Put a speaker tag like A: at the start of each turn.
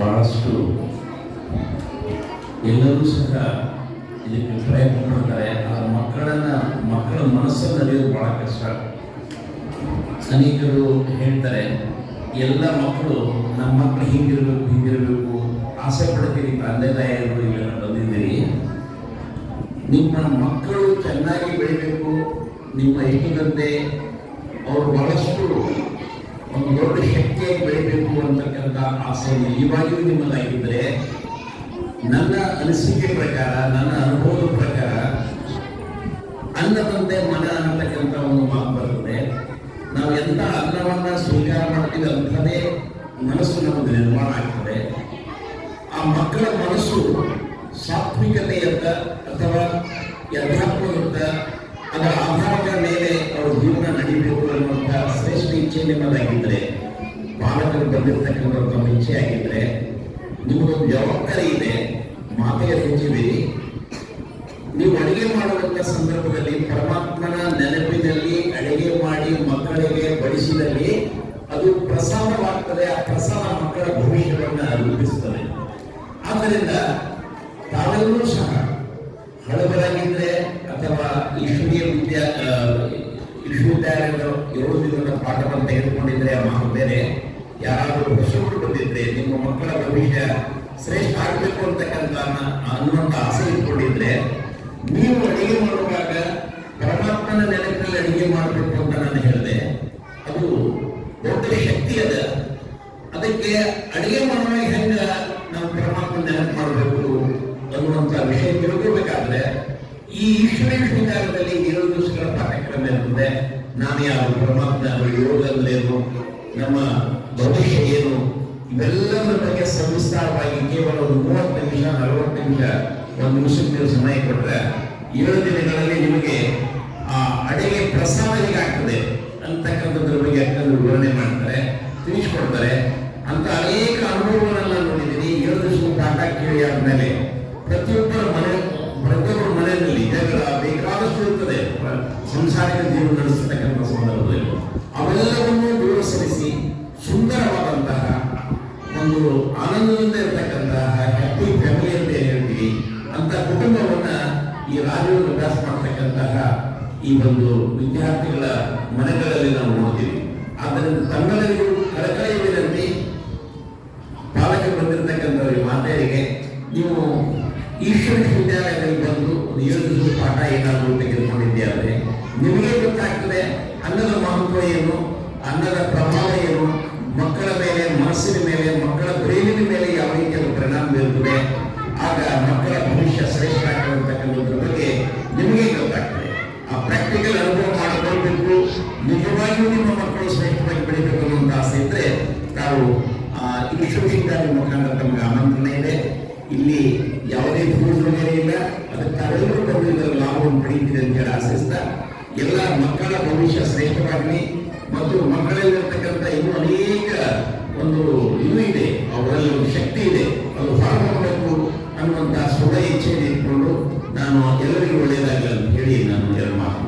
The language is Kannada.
A: ಬಹಳಷ್ಟು ಎಲ್ಲರೂ ಸಹ ಇದಕ್ಕೆ ಪ್ರಯತ್ನ ಪಡ್ತಾರೆ. ಆ ಮಕ್ಕಳನ್ನ, ಮಕ್ಕಳ ಮನಸ್ಸನ್ನು ಅರಿಯೋದು ಬಹಳ ಕಷ್ಟ. ಅನೇಕರು ಹೇಳ್ತಾರೆ, ಎಲ್ಲ ಮಕ್ಕಳು ನಮ್ಮ ಮಕ್ಕಳು ಹಿಂಗಿರಬೇಕು ಹಿಂಗಿರಬೇಕು, ಆಸೆ ಪಡ್ತೀರಿ, ತಂದೆ ತಾಯಿಯರು ಇಲ್ಲೆಲ್ಲ ಬಂದಿದ್ದೀರಿ. ನಿಮ್ಮ ಮಕ್ಕಳು ಚೆನ್ನಾಗಿ ಬೆಳಿಬೇಕು, ನಿಮ್ಮ ಇಷ್ಟದಂತೆ ಅವರು ಬಹಳಷ್ಟು ಒಂದು ದೊಡ್ಡ ಶಕ್ತಿಯಾಗಿ ಬೆಳಿಬೇಕು ಅಂತಕ್ಕಂಥ ಆಸೆ ನಿಜವಾಗಿಯೂ ನಿಮ್ಮದಾಗಿದ್ದರೆ ನನ್ನ ಅನಿಸಿಕೆ ಪ್ರಕಾರ, ನನ್ನ ಅನುಭವದ ಪ್ರಕಾರ ಅನ್ನದಂತೆ ಮನ ಅನ್ನತಕ್ಕಂಥ ಒಂದು ಮಾತು ಬರ್ತದೆ. ನಾವು ಎಂಥ ಅನ್ನವನ್ನ ಸ್ವೀಕಾರ ಮಾಡ್ತೀವಿ ಅಂಥದೇ ಮನಸ್ಸು ನಮಗೆ ನಿರ್ಮಾಣ ಆಗ್ತದೆ. ಆ ಮಕ್ಕಳ ಮನಸ್ಸು ಸಾತ್ವಿಕತೆಯತ್ತ ಅಥವಾ ಯಥಾತ್ಮದತ್ತ ಅದರ ಆಧಾರದ ಮೇಲೆ ಅವರ ಜೀವನ ನಡೀಬೇಕು ಅನ್ನುವಂಥ ಶ್ರೇಷ್ಠ ಇಚ್ಛೆ ನಿಮ್ಮದಾಗಿದ್ದರೆ ಪಾಲಕರು ಬಂದಿರತಕ್ಕಂಥ ತಮ್ಮ ಇಚ್ಛೆ ಆಗಿದ್ದರೆ ನಿಮಗೊಂದು ಜವಾಬ್ದಾರಿ ಇದೆ ಮಾತೆಯ ಹೆಚ್ಚಿದ್ದೀರಿ ನೀವು ಅಡುಗೆ ಮಾಡುವಂತ ಸಂದರ್ಭದಲ್ಲಿ, ಪರಮಾತ್ಮನ ನೆನಪಿನಲ್ಲಿ, ಅಡುಗೆ ಮಾಡಿ ಮಕ್ಕಳಿಗೆ ಬಡಿಸಿದಲ್ಲಿ, ಅದು ಪ್ರಸಾದವಾಗ್ತದೆ, ಆ ಪ್ರಸಾದ ಮಕ್ಕಳ ಭವಿಷ್ಯವನ್ನು ರೂಪಿಸುತ್ತದೆ. ಆದ್ದರಿಂದ ತಾವೆಲ್ಲರೂ ಸಹ ಹಳಬರಾಗಿದ್ರೆ ಅಥವಾ ಈಶ್ವರೀಯ ವಿಶ್ವವಿದ್ಯಾಲಯದ ದಿನದ ಪಾಠವನ್ನು ತೆಗೆದುಕೊಂಡಿದ್ರೆ ಮಾತು ಬೇರೆ ಯಾರಾದರೂ ಹೊಸಬರು ಬಂದಿದ್ರೆ, ನಿಮ್ಮ ಮಕ್ಕಳ ಭವಿಷ್ಯ ಶ್ರೇಷ್ಠ ಆಗಬೇಕು ಅಂತಕ್ಕಂಥ ಅನ್ನುವಂಥ ಆಸೆ ಇಟ್ಕೊಂಡಿದ್ರೆ, ನೀವು ಅಡಿಗೆ ಮಾಡುವಾಗ ಪರಮಾತ್ಮನ ನೆನಪಿನಲ್ಲಿ ಅಡಿಗೆ ಮಾಡಬೇಕು ಅಂತ ನಾನು ಹೇಳಿದೆ. ಅದು ದೊಡ್ಡ ಶಕ್ತಿ ಅದ. ಅದಕ್ಕೆ ಅಡಿಗೆ ಮಾಡುವಾಗ ಹೆಂಗ ನಾವು ಪರಮಾತ್ಮ ನೆನಪು ಮಾಡಬೇಕು ಅನ್ನುವಂಥ ವಿಷಯ ತಿಳ್ಕೋಬೇಕಾದ್ರೆ ಈ ಈಶ್ವರ ವಿಶ್ವವಿದ್ಯಾಲಯದಲ್ಲಿ ಏಳು ಕಾರ್ಯಕ್ರಮ ಇರ್ತದೆ ನಾನು ಯಾವ ಪರಮಾತ್ಮ ಯೋಗ ಅಂದ್ರೆ ನಮ್ಮ ಭವಿಷ್ಯ ಏನು, ಇವೆಲ್ಲದರ ಬಗ್ಗೆ ಸವಿಸ್ತಾರವಾಗಿ ಕೇವಲ ಒಂದು ಮೂವತ್ತು ನಿಮಿಷ, ನಲವತ್ತು ನಿಮಿಷ, ಒಂದು ನಿಮಿಷಕ್ಕೆ ನೀವು ಸಮಯ ಕೊಟ್ಟರೆ ಏಳು ದಿನಗಳಲ್ಲಿ ನಿಮಗೆ ಆ ಅಡಿಗೆ ಪ್ರಸಾದ ಹೇಗಾಗ್ತದೆ ಅಂತಕ್ಕಂಥದ್ರ ಬಗ್ಗೆ ಅಕ್ಕಂದು ವಿವರಣೆ ಮಾಡ್ತಾರೆ, ತಿಳಿಸ್ಕೊಡ್ತಾರೆ. ಅಂತ ಅನೇಕ ಅನುಭವಗಳನ್ನ ನೋಡಿದ್ದೀನಿ. ಏಳು ದಿವಸ ಪಾಠ ಕೇಳಿ ಆದ್ಮೇಲೆ ಪ್ರತಿಯೊಬ್ಬರ ಮನೆ, ಪ್ರತಿಯೊಬ್ಬರ ಜಗಳ ಬೇಕಾದಷ್ಟು ಇರ್ತದೆ. ಸಂಸಾರಿಕ ಜೀವನ ನಡೆಸತಕ್ಕಂಥ ಸಂದರ್ಭದಲ್ಲಿ. ಅವೆಲ್ಲವನ್ನೂ ದೂರ ಸರಿಸಿ ಸುಂದರವಾದಂತಹ ಒಂದು ಆನಂದದಿಂದ ಇರತಕ್ಕಂತಹ ಹ್ಯಾಪಿ ಫ್ಯಾಮಿಲಿ ಅಂತ ಏನ್ ಹೇಳ್ತೀವಿ? ಅಂತ ಕುಟುಂಬವನ್ನ ಈ ರಾಜಯೋಗ ಅಭ್ಯಾಸ ಮಾಡ್ತಕ್ಕಂತಹ ಈ ಒಂದು ವಿದ್ಯಾರ್ಥಿಗಳ ಮನೆಗಳಲ್ಲಿ ನಾವು ನೋಡ್ತೀವಿ. ಆದ್ದರಿಂದ ತಮ್ಮೆಲ್ಲರಿಗೂ ಕಳಕಳಿಯ ಒಂದು ಪಾಠ ಏನಾದರೂ ತೆಗೆದುಕೊಂಡಿದ್ದೆ ನಿಮಗೆ ಗೊತ್ತಾಗ್ತದೆ ಅನ್ನದ ಮಹತ್ವ ಏನು ಅನ್ನದ ಪ್ರಭಾವ ಏನು ಮಕ್ಕಳ ಮೇಲೆ, ಮನಸ್ಸಿನ ಮೇಲೆ, ಮಕ್ಕಳ ಬ್ರೈನಿನ ಮೇಲೆ ಯಾವ ರೀತಿಯ ಪರಿಣಾಮ ಬೀರುತ್ತದೆ? ಆಗ ಮಕ್ಕಳ ಭವಿಷ್ಯ ಶ್ರೇಷ್ಠ ಆಗಿರತಕ್ಕಂಥದ್ರ ಬಗ್ಗೆ ನಿಮಗೆ ಗೊತ್ತಾಗ್ತದೆ. ಆ ಪ್ರಾಕ್ಟಿಕಲ್ ಅನುಭವ ಮಾಡಿಕೊಳ್ಬೇಕು, ನಿಜವಾಗಿಯೂ ನಿಮ್ಮ ಮಕ್ಕಳು ಶ್ರೇಷ್ಠವಾಗಿ ಬೆಳಿಬೇಕು ಅನ್ನುವಂಥ ಆಸೆ ಇದ್ರೆ ತಾವು ಈ ಶೂಟಿಂಗ್ ಮುಖಾಂತರ ತಮಗೆ ಆಮಂತ್ರಣ ಇದೆ. ಇಲ್ಲಿ ಯಾವುದೇ ಭೂಮಿ ಇಲ್ಲ. ಅದಕ್ಕೆ ತಾವೆಲ್ಲರೂ ಲಾಭವನ್ನು ಪಡೆಯುತ್ತೀರಿ ಅಂತ ಹೇಳಿ ಆಶಿಸ್ತಾ, ಎಲ್ಲ ಮಕ್ಕಳ ಭವಿಷ್ಯ ಶ್ರೇಷ್ಠವಾಗಲಿ ಮತ್ತು ಮಕ್ಕಳಲ್ಲಿರ್ತಕ್ಕಂಥ ಇನ್ನೂ ಅನೇಕ ಒಂದು ಇದು ಇದೆ, ಅವರಲ್ಲಿ ಒಂದು ಶಕ್ತಿ ಇದೆ, ಅದು ಹೊರಬರಬೇಕು ಅನ್ನುವಂಥ ಸ್ವಯ ಇಚ್ಛೆಯನ್ನು ಇಟ್ಕೊಂಡು ನಾನು ಎಲ್ಲರಿಗೂ ಒಳ್ಳೆಯದಾಗಲಿ ಅಂತ ಹೇಳಿ ನಾನು ಎರಡು ಮಾತು